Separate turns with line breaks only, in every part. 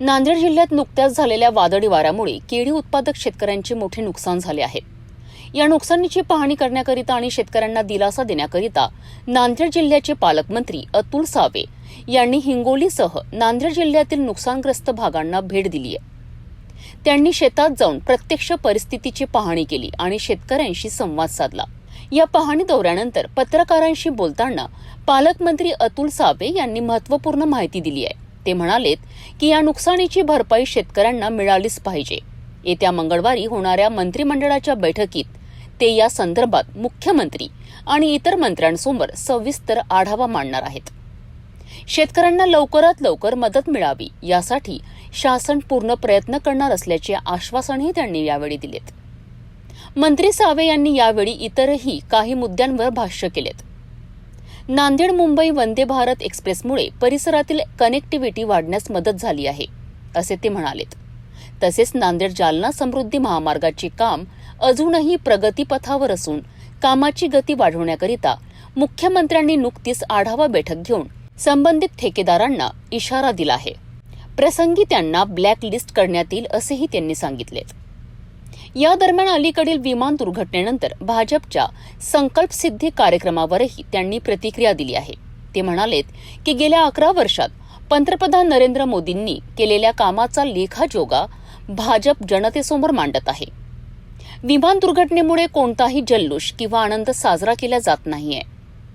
नांदेड जिल्ह्यात नुकत्याच झालेल्या वादळी वाऱ्यामुळे केळी उत्पादक शेतकऱ्यांचे मोठे नुकसान झाले आहे. या नुकसानीची पाहणी करण्याकरिता आणि शेतकऱ्यांना दिलासा देण्याकरिता नांदेड जिल्ह्याचे पालकमंत्री अतुल सावे यांनी हिंगोलीसह नांदेड जिल्ह्यातील नुकसानग्रस्त भागांना भेट दिली आहे. त्यांनी शेतात जाऊन प्रत्यक्ष परिस्थितीची पाहणी केली आणि शेतकऱ्यांशी संवाद साधला. या पाहणी दौऱ्यानंतर पत्रकारांशी बोलताना पालकमंत्री अतुल सावे यांनी महत्त्वपूर्ण माहिती दिली आहे. ते म्हणालेत की या नुकसानीची भरपाई शेतकऱ्यांना मिळालीच पाहिजे. येत्या मंगळवारी होणाऱ्या मंत्रिमंडळाच्या बैठकीत ते या संदर्भात मुख्यमंत्री आणि इतर मंत्र्यांसमोर सविस्तर आढावा मांडणार आहेत. शेतकऱ्यांना लवकरात लवकर मदत मिळावी यासाठी शासन पूर्ण प्रयत्न करणार असल्याचे आश्वासनही त्यांनी यावेळी दिलेत. मंत्री सावे यांनी यावेळी इतरही काही मुद्द्यांवर भाष्य केलेत. नांदेड मुंबई वंदे भारत एक्सप्रेसमुळे परिसरातील कनेक्टिव्हिटी वाढण्यास मदत झाली आहे असे ते म्हणालेत. तसेच नांदेड जालना समृद्धी महामार्गाचे काम अजूनही प्रगतीपथावर असून कामाची गती वाढवण्याकरिता मुख्यमंत्र्यांनी नुकतीच आढावा बैठक घेऊन संबंधित ठेकेदारांना इशारा दिला आहे. प्रसंगी त्यांना ब्लॅक लिस्ट करण्यात येईल असेही त्यांनी सांगितले या दरम्यान अलीकडील विमान दुर्घटनेनंतर भाजपच्या संकल्प सिद्धी कार्यक्रमावरही त्यांनी प्रतिक्रिया दिली आहे. ते म्हणालेत की गेल्या अकरा वर्षात पंतप्रधान नरेंद्र मोदींनी केलेल्या कामाचा लेखाजोगा भाजप जनतेसमोर मांडत आहे. विमान दुर्घटनेमुळे कोणताही जल्लोष किंवा आनंद साजरा केला जात नाहीये.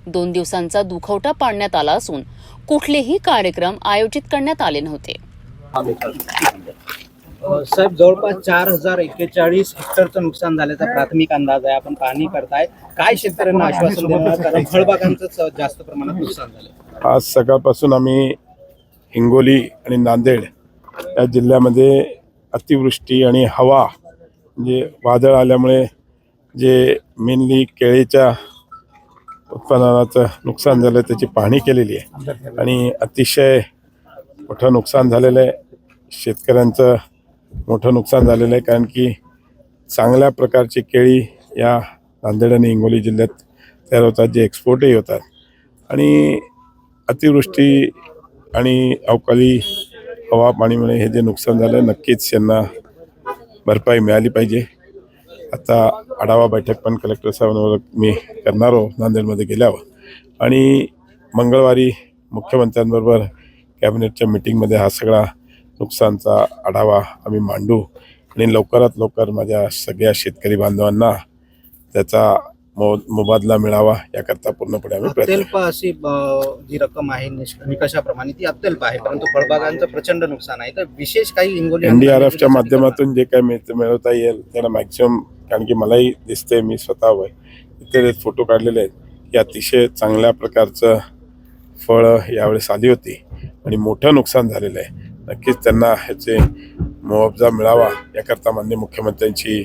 दोन दिवसांचा दुखवटा पाडण्यात आला असून कुठलेही कार्यक्रम आयोजित करण्यात आले नव्हते.
साहेब जवळपास चार हजार एक्केचाळीस हेक्टरचं नुकसान झाल्याचा प्राथमिक अंदाज आहे. आपण पाहणी करताय. काय शेतकऱ्यांना आश्वासन देणार? कारण फळबागांचं जास्त प्रमाणात नुकसान झालं.
आज सकाळपासून आम्ही हिंगोली आणि नांदेड या जिल्ह्यामध्ये अतिवृष्टी आणि हवा म्हणजे वादळ आल्यामुळे जे मेनली केळीच्या उत्पादनाचं नुकसान झालं त्याची पाहणी केलेली आहे. आणि अतिशय मोठं नुकसान झालेलं आहे. शेतकऱ्यांचं मोठं नुकसान झालेलं आहे कारण की चांगल्या प्रकारची केळी या नांदेड आणि हिंगोली जिल्ह्यात तयार होतात जे एक्सपोर्टही होतात. आणि अतिवृष्टी आणि अवकाळी हवा पाणीमुळे हे जे नुकसान झालं नक्कीच यांना भरपाई मिळाली पाहिजे. आता आढावा बैठक पण कलेक्टर साहेबांवर मी करणार नांदेडमध्ये गेल्यावर. आणि मंगळवारी मुख्यमंत्र्यांबरोबर कॅबिनेटच्या मिटिंगमध्ये हा सगळा नुकसानचा आढावा आम्ही मांडू. आणि लवकरात लवकर माझ्या सगळ्या शेतकरी बांधवांना त्याचा मो मोबदला मिळावा याकरता पूर्णपणे आम्ही प्रयत्न
अत्यल्प अशी जी रक्कम आहे निकषाप्रमाणे ती अत्यल्प आहे परंतु फळबागांचं प्रचंड नुकसान आहे. तर विशेष काही हिंगोली
एनडीआरएफच्या माध्यमातून जे काही मिळत मिळवता येईल त्याला मॅक्झिमम कारण की मलाही दिसते मी स्वतः वय इतर फोटो काढलेले आहेत की अतिशय चांगल्या प्रकारचं फळ यावेळेस आली होती. आणि मोठं नुकसान झालेलं आहे. नक्कीच त्यांना ह्याचे मुआवजा मिळावा याकरता मान्य मुख्यमंत्र्यांची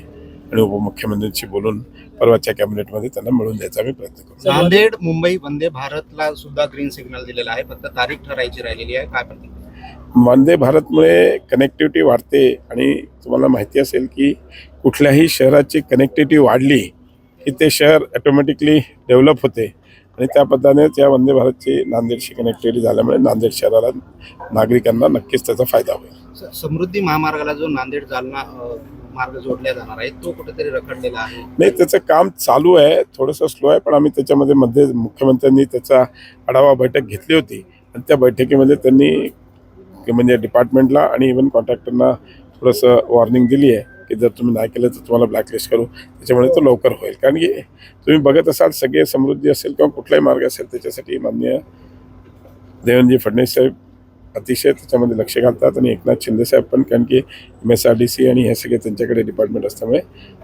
आणि उपमुख्यमंत्र्यांशी बोलून परवाच्या कॅबिनेटमध्ये त्यांना मिळवून द्यायचा आम्ही प्रयत्न करू.
नांदेड मुंबई वंदे भारतला सुद्धा ग्रीन सिग्नल दिलेला आहे. फक्त तारीख ठरायची राहिलेली आहे. काय पण
वंदे भारतमुळे कनेक्टिव्हिटी वाढते आणि तुम्हाला माहिती असेल की कुठल्याही शहराची कनेक्टिव्हिटी वाढली की ते शहर ऑटोमॅटिकली डेव्हलप होते. आणि त्या पद्धतीनेच या वंदे भारतची नांदेडशी कनेक्टिव्हिटी झाल्यामुळे नांदेड शहराला नागरिकांना नक्कीच त्याचा फायदा होईल.
समृद्धी महामार्गाला जो नांदेड जालना मार्ग जोडला जाणार आहे तो कुठेतरी रखडलेला आहे?
नाही त्याचं काम चालू आहे थोडंसं स्लो आहे पण आम्ही त्याच्यामध्ये मध्ये मुख्यमंत्र्यांनी त्याचा आढावा बैठक घेतली होती. आणि त्या बैठकीमध्ये त्यांनी म्हणजे डिपार्टमेंटला आणि इव्हन कॉन्ट्रॅक्टरना थोडंसं वॉर्निंग दिली आहे की जर तुम्ही नाही केलं तर तुम्हाला ब्लॅकलिस्ट करू. त्याच्यामुळे तो लवकर होईल. कारण की तुम्ही बघत असाल सगळे समृद्धी असेल किंवा कुठलाही मार्ग असेल त्याच्यासाठी माननीय देवेंद्रजी फडणवीस साहेब अतिशय त्याच्यामध्ये लक्ष घालतात आणि एकनाथ शिंदे साहेब पण कारण की M S R D C आणि हे सगळे त्यांच्याकडे डिपार्टमेंट असल्यामुळे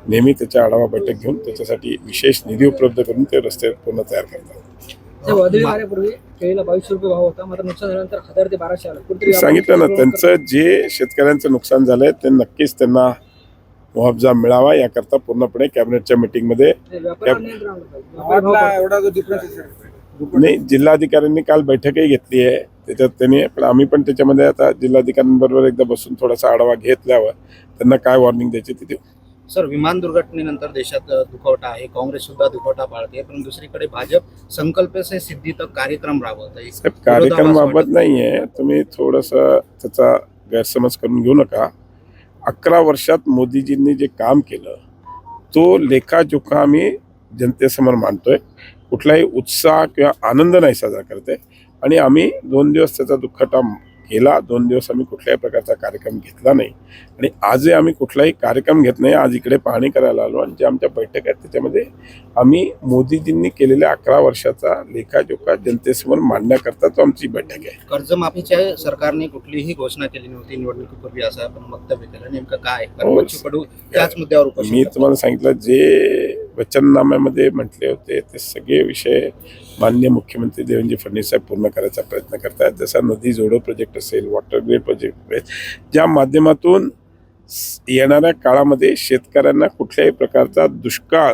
नेहमी त्याच्या आढावा बैठक घेऊन त्याच्यासाठी विशेष निधी उपलब्ध करून ते रस्ते पूर्ण तयार करतात.
वादळी वाऱ्यापूर्वी केळीला बावीसशे रुपये भाव होता मात्र नुकसान झाल्यानंतर हजार ते बाराशे आलं. कुठेतरी
मी सांगितलं ना त्यांचं जे शेतकऱ्यांचं नुकसान झालंय ते नक्कीच त्यांना मुआवजा मिळावा याकरता पूर्णपणे कॅबिनेटच्या मिटिंगमध्ये नाही जिल्हाधिकाऱ्यांनी काल बैठकही घेतली आहे त्याच्यात त्यांनी पण आम्ही पण त्याच्यामध्ये आता जिल्हाधिकाऱ्यांबरोबर एकदा बसून थोडासा आढावा घेतल्यावर त्यांना काय वॉर्निंग द्यायची ती देऊ.
सर विमान दुर्घटनेनंतर देशात दुखवटा आहे काँग्रेस सुद्धा दुखवटा पाळते पण दुसरीकडे भाजप संकल्प से सिद्धीत कार्यक्रम राबवत
कार्यक्रमाबाबत नाही आहे तुम्ही थोडंसं त्याचा गैरसमज करून घेऊ नका. अकरा वर्षात मोदीजींनी जे काम केलं तो लेखाजोखा आम्ही जनतेसमोर मांडतोय. कुठलाही उत्साह किंवा आनंद नाही साजरा करते. आणि आम्ही दोन दिवस त्याचा दुःखटा केला दोन दिवस आम्ही कुठल्याही प्रकारचा कार्यक्रम घेतला नाही आणि आजही आम्ही कुठलाही कार्यक्रम घेत नाही आज इकडे पाहणी करायला आलो आणि जे आमच्या बैठक आहेत त्याच्यामध्ये आम्ही मोदीजींनी केलेल्या अकरा वर्षाचा लेखाजोखा जनतेसमोर मांडण्याकरता तो आमची बैठक आहे
कर्जमाफीच्या सरकारने कुठलीही घोषणा केली नव्हती निवडणुकीपूर्वी असं आपण वक्तव्य केलं नेमकं काय
हो.
त्याच मुद्द्यावर
मी. तुम्हाला सांगितलं जे वचननाम्यामध्ये म्हटले होते ते सगळे विषय मान्य मुख्यमंत्री देवेंद्र फडणवीस साहेब पूर्ण करायचा प्रयत्न करतात. जसा नदी जोडो प्रोजेक्ट असेल वॉटर ग्रीड प्रोजेक्ट असेल ज्या माध्यमातून येणाऱ्या काळामध्ये शेतकऱ्यांना कुठल्याही प्रकारचा दुष्काळ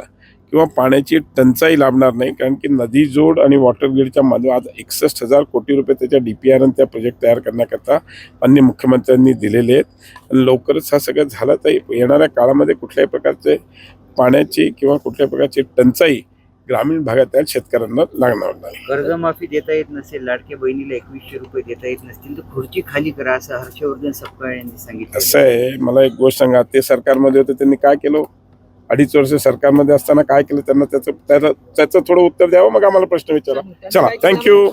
किंवा पाण्याची टंचाई लाभणार नाही कारण की नदी जोड आणि वॉटर ग्रीडच्या माध्यम आज एकसष्ट हजार कोटी रुपये त्याच्या डी पी आर आणि त्या प्रोजेक्ट तयार करण्याकरता मान्य मुख्यमंत्र्यांनी दिलेले आहेत. लवकरच हा सगळं झाला तर येणाऱ्या काळामध्ये कुठल्याही प्रकारचे पाण्याची किंवा कुठल्याही प्रकारची टंचाई ग्रामीण भागातील शेतकऱ्यांना लागणार नाही.
कर्जमाफी देता येत नसेल लाडक्या बहिणीला एकवीसशे रुपये देता येत नसतील तर खुर्ची खाली करा असं हर्षवर्धन सपकाळ यांनी सांगितलं.
असं आहे. मला एक गोष्ट सांगा ते सरकारमध्ये होते त्यांनी काय केलं? अडीच वर्ष सरकारमध्ये असताना काय केलं? त्यांना त्याचं त्याचं त्याचं थोडं उत्तर द्यावं? मग आम्हाला प्रश्न विचारा. चला थँक्यू.